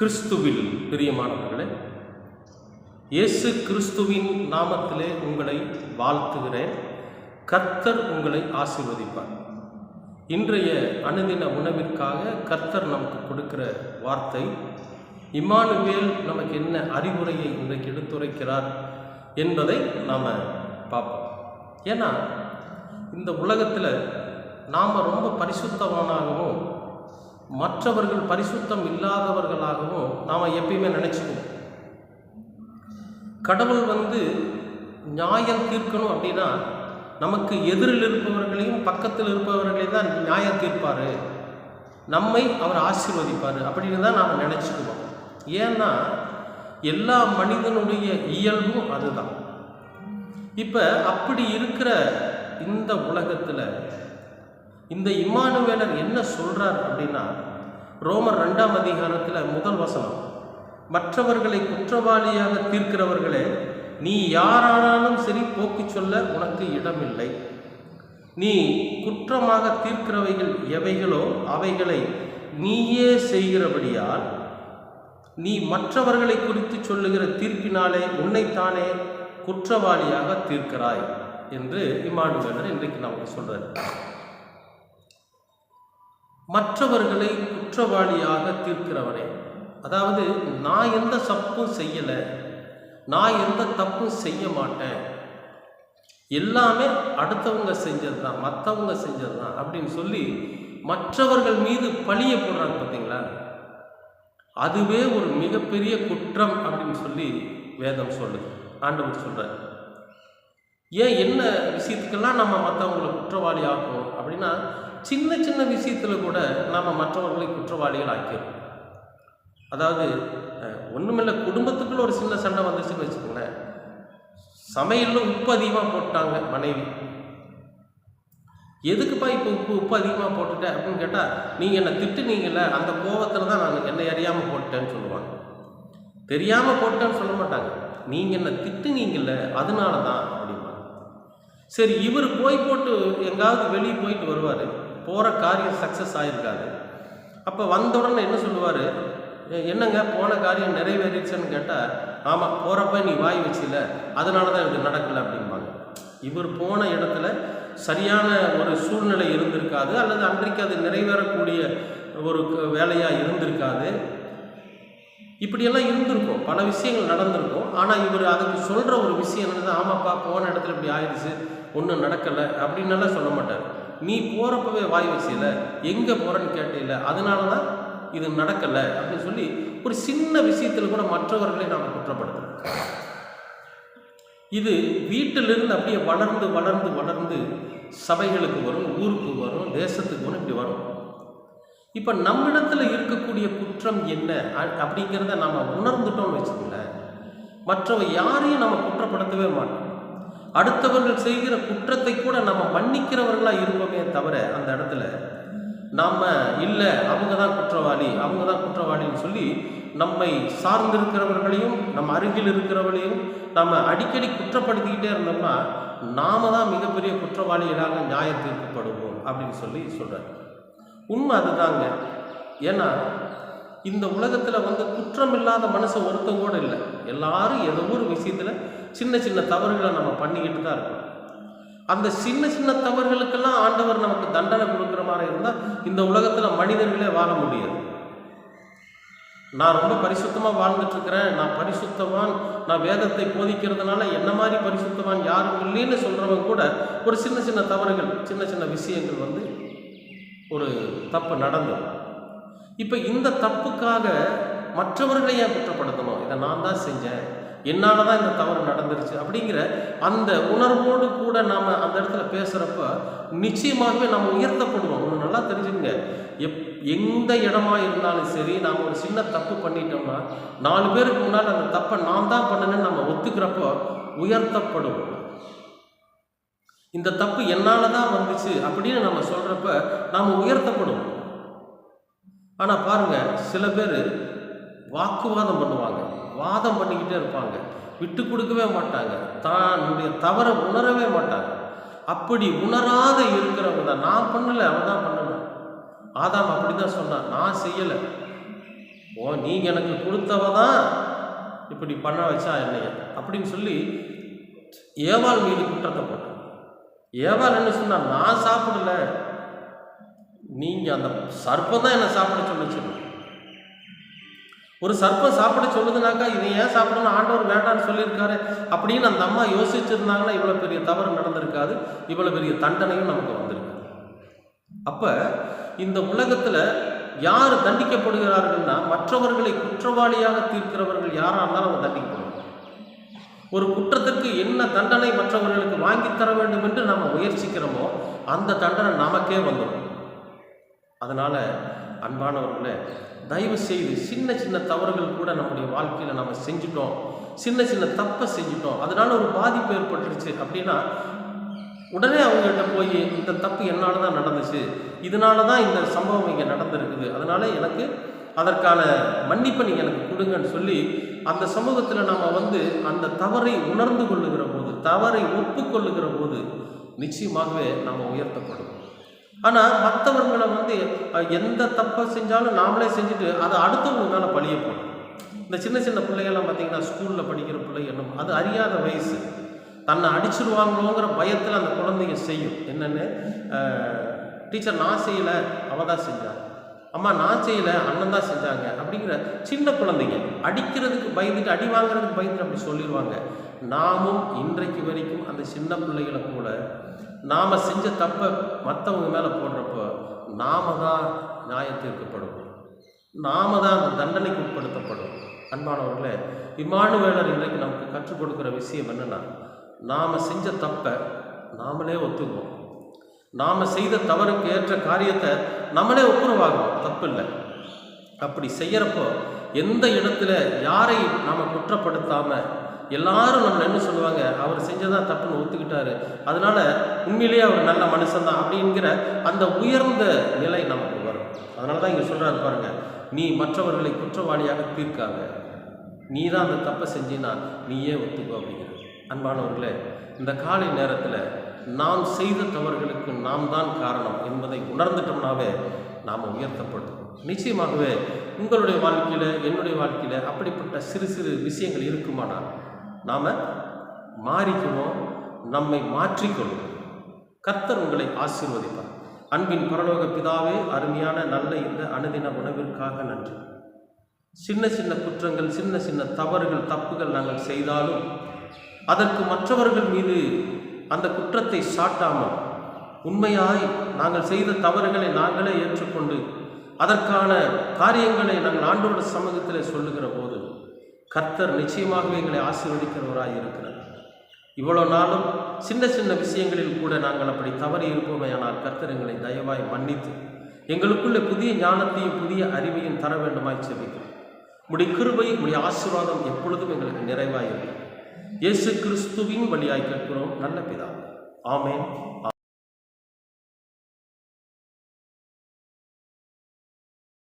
கிறிஸ்துவில் பிரியமானவர்களே இயேசு கிறிஸ்துவின் நாமத்திலே உங்களை வாழ்த்துகிறேன். கர்த்தர் உங்களை ஆசீர்வதிப்பார். இன்றைய அனுதின உணவிற்காக கர்த்தர் நமக்கு கொடுக்கிற வார்த்தை இம்மானுவேல் நமக்கு என்ன அறிவுரையை இன்றைக்கு எடுத்துரைக்கிறார் என்பதை நாம் பார்ப்போம். ஏன்னா இந்த உலகத்தில் நாம் ரொம்ப பரிசுத்தவானாகவும் மற்றவர்கள் பரிசுத்தம் இல்லாதவர்களாகவும் நாம் எப்பயுமே நினச்சிக்குவோம். கடவுள் வந்து நியாயம் தீர்க்கணும் அப்படின்னா நமக்கு எதிரில் இருப்பவர்களையும் பக்கத்தில் இருப்பவர்களையும் தான் நியாயம் தீர்ப்பார். நம்மை அவர் ஆசீர்வதிப்பார் அப்படின்னு தான் நாம் நினச்சிக்குவோம். ஏன்னா எல்லா மனிதனுடைய இயல்பும் அதுதான். இப்போ அப்படி இருக்கிற இந்த உலகத்தில் இந்த இம்மானுவேலர் என்ன சொல்றார் அப்படின்னா ரோமர் ரெண்டாம் அதிகாரத்தில் முதல் வசனம் மற்றவர்களை குற்றவாளியாக தீர்க்கிறவர்களே நீ யாரானாலும் சரி போக்கு சொல்ல உனக்கு இடமில்லை. நீ குற்றமாக தீர்க்கிறவைகள் எவைகளோ அவைகளை நீயே செய்கிறபடியால் நீ மற்றவர்களை குறித்து சொல்லுகிற தீர்ப்பினாலே உன்னைத்தானே குற்றவாளியாக தீர்க்கிறாய் என்று இம்மானுவேலர் இன்றைக்கு நமக்கு சொல்றார். மற்றவர்களை குற்றவாளியாக தீர்க்கிறவனே. அதாவது நான் எந்த தப்பும் செய்யலை நான் எந்த தப்பும் செய்ய மாட்டேன். எல்லாமே அடுத்தவங்க செஞ்சது தான் மற்றவங்க செஞ்சது தான் அப்படின்னு சொல்லி மற்றவர்கள் மீது பழிய போடுறாங்க பார்த்தீங்களா அதுவே ஒரு மிகப்பெரிய குற்றம் அப்படின்னு சொல்லி வேதம் சொல்லுது. ஆண்டவர் சொல்கிறார் ஏன் என்ன விஷயத்துக்கெல்லாம் நம்ம மற்றவங்களை குற்றவாளி ஆக்குவோம்? அப்படின்னா சின்ன சின்ன விஷயத்தில் கூட நாம் மற்றவர்களை குற்றவாளிகள் ஆக்கிடுறோம் அதாவது ஒன்றுமில்ல குடும்பத்துக்குள்ள ஒரு சின்ன சண்டை வந்துச்சுன்னு வச்சுக்கோங்களேன். சமையலில் உப்பு அதிகமாக போட்டாங்க மனைவி. எதுக்குப்பா இப்போ உப்பு உப்பு அதிகமாக போட்டுட்டேன் அப்படின்னு கேட்டால் நீங்கள் என்னை திட்டுனீங்கல்ல அந்த கோவத்தில் தான் நான் என்னை அறியாமல் போட்டேன்னு சொல்லுவாங்க. தெரியாமல் போட்டேன்னு சொல்ல மாட்டாங்க. நீங்கள் என்னை திட்டுனீங்கள அதனால தான் அப்படிம்பாங்க சரி இவர் போய் போட்டு எங்காவது வெளியே போயிட்டு வருவார். போகிற காரியம் சக்ஸஸ் ஆகிருக்காது அப்போ வந்த உடனே என்ன சொல்லுவார்? என்னங்க போன காரியம் நிறைவேறிடுச்சுன்னு கேட்டால் ஆமாம் போகிறப்ப நீ வாய் வச்சில அதனால தான் இது நடக்கலை அப்படிம்பாங்க. இவர் போன இடத்துல சரியான ஒரு சூழ்நிலை இருந்திருக்காது அல்லது அன்றைக்கு அது நிறைவேறக்கூடிய ஒரு வேலையாக இருந்திருக்காது. இப்படியெல்லாம் இருந்திருக்கும். பல விஷயங்கள் நடந்திருக்கும். ஆனால் இவர் அதுக்கு சொல்கிற ஒரு விஷயம் என்னது ஆமாப்பா போன இடத்துல இப்படி ஆயிடுச்சு ஒன்றும் நடக்கலை அப்படின்னெல்லாம் சொல்ல மாட்டார். நீ போகிறப்பவே வாய் வச்சில எங்கே போகிறேன்னு கேட்டில அதனால தான் இது நடக்கலை அப்படின்னு சொல்லி ஒரு சின்ன விஷயத்தில் கூட மற்றவர்களை நாம் குற்றப்படுத்துறோம் இது வீட்டிலிருந்து அப்படியே வளர்ந்து வளர்ந்து வளர்ந்து சபைகளுக்கு வரும் ஊருக்கு வரும் தேசத்துக்கு வரும் இப்படி வரும். இப்போ நம்மிடத்தில் இருக்கக்கூடிய குற்றம் என்ன? அப்படிங்கிறத நம்ம உணர்ந்துட்டோம்னு வச்சுக்கோங்களேன். மற்றவ யாரையும் நம்ம குற்றப்படுத்தவே மாட்டோம். அடுத்தவர்கள் செய்கிற குற்றத்தை கூட நம்ம மன்னிக்கிறவர்களாக இருப்போமே தவிர அந்த இடத்துல நாம் இல்லை அவங்க தான் குற்றவாளி அவங்க தான் குற்றவாளின்னு சொல்லி நம்மை சார்ந்திருக்கிறவர்களையும் நம்ம அருகில் இருக்கிறவர்களையும் நம்ம அடிக்கடி குற்றப்படுத்திக்கிட்டே இருந்தோம்னா நாம தான் மிகப்பெரிய குற்றவாளிகளாக நியாய தீர்க்கப்படுவோம் அப்படின்னு சொல்லி சொல்கிறார் உண்மை அதுதாங்க. ஏன்னா இந்த உலகத்தில் வந்து குற்றம் இல்லாத மனசு ஒருத்தம் கூட இல்லை. எல்லாரும் ஏதோ ஒரு விஷயத்தில் சின்ன சின்ன தவறுகளை நம்ம பண்ணிக்கிட்டு தான் இருக்கோம். அந்த சின்ன சின்ன தவறுகளுக்கெல்லாம் ஆண்டவர் நமக்கு தண்டனை கொடுக்குற மாதிரி இருந்தால் இந்த உலகத்தில் மனிதர்களே வாழ முடியாது. நான் ரொம்ப பரிசுத்தமாக வாழ்ந்துட்டுருக்கிறேன் நான் பரிசுத்தவான். நான் வேதத்தை போதிக்கிறதுனால என்ன மாதிரி பரிசுத்தவான் யாரும் இல்லைன்னு சொல்கிறவங்க கூட ஒரு சின்ன சின்ன தவறுகள் சின்ன சின்ன விஷயங்கள் வந்து ஒரு தப்பு நடந்தது. இப்போ இந்த தப்புக்காக மற்றவர்களை ஏன் குற்றப்படுத்தணும்? இதை நான் தான் செஞ்சேன். என்னால் தான் இந்த தவறு நடந்துருச்சு அப்படிங்கிற அந்த உணர்வோடு கூட நாம் அந்த இடத்துல பேசுகிறப்ப நிச்சயமாகவே நம்ம உயர்த்தப்படுவோம். ஒன்று நல்லா தெரிஞ்சுங்க எப் எந்த இடமா இருந்தாலும் சரி நாம் ஒரு சின்ன தப்பு பண்ணிட்டோம்னா நாலு பேருக்கு முன்னால் அந்த தப்பை நான் தான் பண்ணணும்னு நம்ம ஒத்துக்கிறப்போ உயர்த்தப்படுவோம். இந்த தப்பு என்னால் தான் வந்துச்சு அப்படின்னு நம்ம சொல்கிறப்ப நாம் உயர்த்தப்படுவோம் ஆனால் பாருங்கள் சில பேர் வாக்குவாதம் பண்ணுவாங்க. வாதம் பண்ணிக்கிட்டே இருப்பாங்க. விட்டு கொடுக்கவே மாட்டாங்க. தன்னுடைய தவறை உணரவே மாட்டாங்க. அப்படி உணராத இருக்கிறவங்க தான். நான் பண்ணலை அவன் தான் பண்ணணும். ஆதாம் அப்படி தான் சொன்னான். நான் செய்யலை. ஓ நீங்கள் எனக்கு கொடுத்தவ தான் இப்படி பண்ண வச்சா என்னைய? அப்படின்னு சொல்லி ஏவாள் மீது குற்றத்தை போட்டான். ஏவாள் என்ன சொன்னா நான் சாப்பிடல. நீங்கள் அந்த சர்ப்பம் தான் என்னை சாப்பிட சொல்லுச்சு ஒரு சர்ப்பம் சாப்பிட சொல்லுதுனாக்கா இதை ஏன் சாப்பிடணும்? ஆண்டவர் வேண்டாம்னு சொல்லியிருக்காரு. அப்படின்னு அந்த அம்மா யோசிச்சிருந்தாங்கன்னா இவ்வளோ பெரிய தவறு நடந்திருக்காது. இவ்வளோ பெரிய தண்டனையும் நமக்கு வந்திருக்காது. அப்போ இந்த உலகத்தில் யார் தண்டிக்கப்படுகிறார்கள்னா மற்றவர்களை குற்றவாளியாக தீர்க்கிறவர்கள் யாராக இருந்தாலும் அவங்க தண்டிக்கப்படுவாங்க. ஒரு குற்றத்திற்கு என்ன தண்டனை மற்றவர்களுக்கு வாங்கி தர வேண்டும் என்று நம்ம முயற்சிக்கிறோமோ அந்த தண்டனை நமக்கே வந்துடும். அதனால் அன்பானவர்களே தயவு செய்து சின்ன சின்ன தவறுகள் கூட நம்முடைய வாழ்க்கையில் நம்ம செஞ்சுட்டோம். சின்ன சின்ன தப்பை செஞ்சுட்டோம். அதனால் ஒரு பாதிப்பு ஏற்பட்டுருச்சு அப்படின்னா உடனே அவங்ககிட்ட போய் இந்த தப்பு என்னால் தான் நடந்துச்சு. இதனால தான் இந்த சம்பவம் இங்கே நடந்திருக்குது. அதனால் எனக்கு அதற்கான மன்னிப்பை நீங்கள் எனக்கு கொடுங்கன்னு சொல்லி அந்த சமூகத்தில் நம்ம வந்து அந்த தவறை உணர்ந்து கொள்ளுகிற போது தவறை ஒப்புக்கொள்ளுகிற போது நிச்சயமாகவே நம்ம உயர்த்தப்படுவோம். ஆனால் மற்றவர்களை வந்து எந்த தப்பை செஞ்சாலும் நாமளே செஞ்சுட்டு அதை அடுத்தவங்க மேலே பழிய போடும் இந்த சின்ன சின்ன பிள்ளைகள்லாம் பார்த்தீங்கன்னா ஸ்கூலில் படிக்கிற பிள்ளை என்னும் அது அறியாத வயசு. தன்னை அடிச்சிருவாங்களோங்கிற பயத்தில் அந்த குழந்தைங்க செய்யும். என்னென்னு டீச்சர் நான் செய்யலை அவள் தான் செஞ்சாள் அம்மா நான் செய்யலை அண்ணன் தான் செஞ்சாங்க அப்படிங்கிற சின்ன குழந்தைங்க அடிக்கிறதுக்கு பயந்துட்டு அடி வாங்குறதுக்கு பயந்துட்டு அப்படி சொல்லிடுவாங்க நாமும் இன்றைக்கு வரைக்கும் அந்த சின்ன பிள்ளைகளை கூட நாம் செஞ்ச தப்பை மற்றவங்க மேலே போடுறப்போ நாம தான் நியாயத்தீர்க்கப்படுவோம் நாம தான் அந்த தண்டனைக்கு உட்படுத்தப்படும் அன்பானவர்களே இமானுவேலர் இன்றைக்கு நமக்கு கற்றுக் கொடுக்குற விஷயம் என்னென்னா நாம் செஞ்ச தப்பை நாமளே ஒத்துக்குவோம். நாம் செய்த தவறுக்கு ஏற்ற காரியத்தை நம்மளே ஒப்புரவாகும் தப்பு இல்லை அப்படி செய்கிறப்போ எந்த இடத்துல யாரை நாம் குற்றப்படுத்தாமல் எல்லாரும் நம்மளை என்ன சொல்லுவாங்க? அவர் செஞ்சதான் தப்புன்னு ஒத்துக்கிட்டாரு. அதனால உண்மையிலேயே அவர் நல்ல மனுஷன்தான் அப்படிங்கிற அந்த உயர்ந்த நிலை நமக்கு வரும். அதனால தான் இங்கே சொல்கிறாரு பாருங்க நீ மற்றவர்களை குற்றவாளியாக தீர்க்காத. நீ தான் அந்த தப்பை செஞ்சினா நீயே ஒத்துக்கோ அப்படிங்கிறது அன்பானவர்களே இந்த காலை நேரத்தில் நாம் செய்த தவறுகளுக்கு நாம் தான் காரணம் என்பதை உணர்ந்துட்டோம்னாவே நாம் உயர்த்தப்படுவோம் நிச்சயமாகவே உங்களுடைய வாழ்க்கையில் என்னுடைய வாழ்க்கையில் அப்படிப்பட்ட சிறு சிறு விஷயங்கள் இருக்குமானால் நாம் மாறிக்குவோம் நம்மை மாற்றிக்கொள்வோம். கர்த்தர் உங்களை ஆசீர்வதிப்பார். அன்பின் பரலோக பிதாவே அருமையான நல்ல இந்த அனுதின உணவிற்காக நன்றி. சின்ன சின்ன குற்றங்கள் சின்ன சின்ன தவறுகள் தப்புகள் நாங்கள் செய்தாலும் அதற்கு மற்றவர்கள் மீது அந்த குற்றத்தை சாட்டாமல் உண்மையாய் நாங்கள் செய்த தவறுகளை நாங்களே ஏற்றுக்கொண்டு அதற்கான காரியங்களை நாங்கள் ஆண்டோட சமூகத்தில் சொல்லுகிற போது கர்த்தர் நிச்சயமாகவே எங்களை ஆசீர்வதிக்கிறவராக இருக்கிறார். இவ்வளோ நாளும் சின்ன சின்ன விஷயங்களில் கூட நாங்கள் அப்படி தவறி இருப்போமே ஆனால் கர்த்தர் எங்களை தயவாய் மன்னித்து எங்களுக்குள்ளே புதிய ஞானத்தையும் புதிய அறிவையும் தர வேண்டுமாய் செவிக்கிறோம் உடைய கிருபை உடைய ஆசீர்வாதம் எப்பொழுதும் எங்களுக்கு நிறைவாயிருக்கும். இயேசு கிறிஸ்துவின் வழியாய் கேட்கிறோம் நல்ல பிதா. ஆமென்